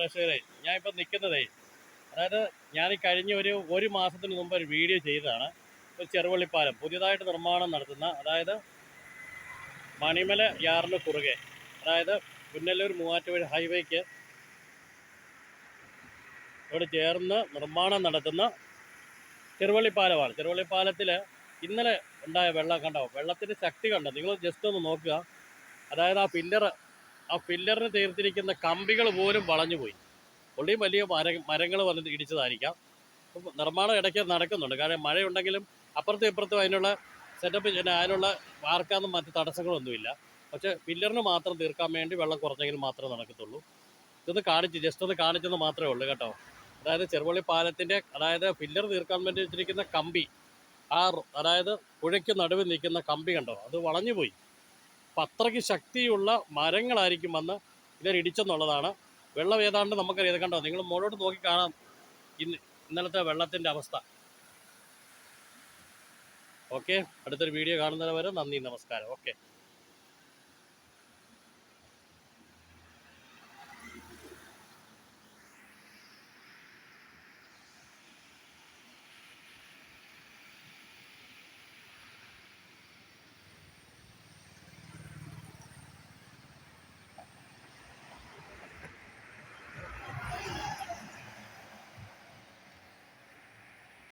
പ്രേക്ഷകരെ ഞാൻ ഇപ്പം നിൽക്കുന്നതേ അതായത് ഞാൻ കഴിഞ്ഞ ഒരു ഒരു മാസത്തിന് മുമ്പ് ഒരു വീഡിയോ ചെയ്തതാണ്. ഒരു ചെറുവള്ളിപ്പാലം പുതിയതായിട്ട് നിർമ്മാണം നടത്തുന്ന അതായത് മണിമല യാറിന് കുറുകെ അതായത് പുന്നല്ലൂർ മൂവാറ്റുപുഴ ഹൈവേക്ക് ഇവിടെ ചേർന്ന് നിർമ്മാണം നടത്തുന്ന ചെറുവള്ളിപ്പാലമാണ്. ചെറുവള്ളിപ്പാലത്തിൽ ഇന്നലെ ഉണ്ടായ വെള്ളം കണ്ടോ? വെള്ളത്തിന്റെ ശക്തി കണ്ടോ? നിങ്ങൾ ജസ്റ്റ് ഒന്ന് നോക്കുക. അതായത് ആ പില്ലർ ആ പില്ലറിന് തീർത്തിരിക്കുന്ന കമ്പികൾ പോലും വളഞ്ഞു പോയി. പുള്ളി വലിയ മര മരങ്ങൾ വന്ന് ഇടിച്ചതായിരിക്കാം. നിർമ്മാണം ഇടയ്ക്ക് നടക്കുന്നുണ്ട്. കാരണം മഴയുണ്ടെങ്കിലും അപ്പുറത്തും ഇപ്പുറത്തും അതിനുള്ള സെറ്റപ്പ് അതിനുള്ള വാർക്കാന്നും മറ്റ് തടസ്സങ്ങളൊന്നുമില്ല. പക്ഷേ പില്ലറിന് മാത്രം തീർക്കാൻ വേണ്ടി വെള്ളം കുറഞ്ഞെങ്കിൽ മാത്രമേ നടക്കത്തുള്ളൂ. ഇതൊന്ന് കാണിച്ച് ജസ്റ്റ് ഒന്ന് കാണിച്ചെന്ന് മാത്രമേ ഉള്ളൂ കേട്ടോ. അതായത് ചെറുപള്ളി പാലത്തിന്റെ അതായത് പില്ലർ തീർക്കാൻ വേണ്ടി വെച്ചിരിക്കുന്ന കമ്പി ആ അതായത് പുഴയ്ക്ക് നടുവിൽ നിൽക്കുന്ന കമ്പി കണ്ടോ? അത് വളഞ്ഞു പോയി. അപ്പം അത്രയ്ക്ക് ശക്തിയുള്ള മരങ്ങളായിരിക്കും വന്ന് ഇവരിടിച്ചെന്നുള്ളതാണ് വെള്ളം ഏതാണ്ട് നമുക്കറിയാം. കണ്ടോ? നിങ്ങൾ മുകളോട്ട് നോക്കി കാണാം. ഇന്ന് ഇന്നലത്തെ വെള്ളത്തിന്റെ അവസ്ഥ. ഓക്കെ? അടുത്തൊരു വീഡിയോ കാണുന്നവരെ നന്ദി നമസ്കാരം. ഓക്കെ?